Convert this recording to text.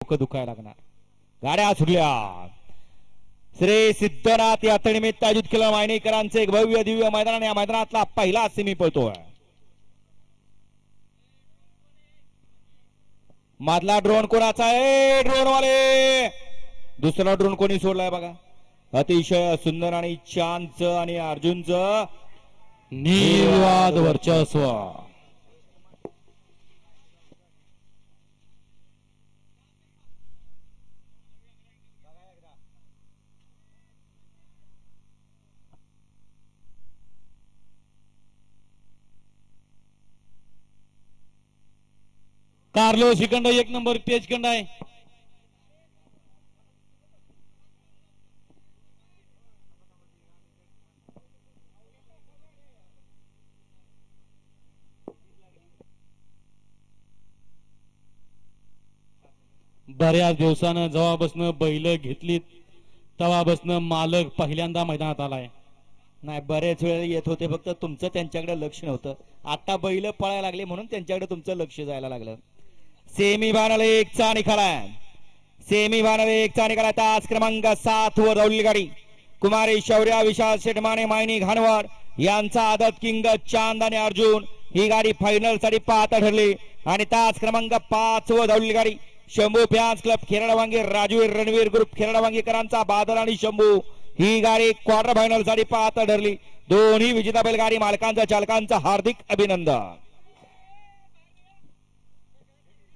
डोकं दुखायला लागणार. गाड्या सुटल्या. श्री सिद्धनाथ यात्रेनिमित्त आयोजित केलं मायनेकरांचं एक भव्य दिव्य मैदान या मैदानातला पहिला सेमी पळतोय मधला ड्रोन कोणाचा आहे? ड्रोन वाले दुसरा ड्रोन कोणी सोडलाय बघा. अतिशय सुंदर आणि छानच आणि अर्जुनच निर्वाद वर्चस्व. कार्लो शिकंड एक नंबर तेजखंड आहे. बऱ्याच दिवसानं जेव्हापासनं बैल घेतलीत. तेव्हापासनं मालक पहिल्यांदा मैदानात आलाय. नाही बरेच वेळ येत होते फक्त तुमचं त्यांच्याकडे लक्ष नव्हतं. आता बैल पळायला लागले म्हणून त्यांच्याकडे तुमचं लक्ष जायला लागलं. सेमी फायनल एक चा निकाल आहे. सेमी फायनल एक चा निकाल तास क्रमांक सात वर धावलेली गाडी कुमारी शौर्या विशाल शेटमाने मायनी घाणवर यांचा आदत किंग चांद आणि अर्जुन. ही गाडी फायनलसाठी पाहता ठरली. आणि तास क्रमांक पाच वर धावलेली गाडी Shambhu fans club Kheradwangi Rajveer Ranveer group खेरडवांगीकरांचा Badal आणि शंभू. ही गाडी क्वार्टर फायनलसाठी पाहता ठरली. दोन्ही विजेता बैलगाडी मालकांचा चालकांचा हार्दिक अभिनंदन.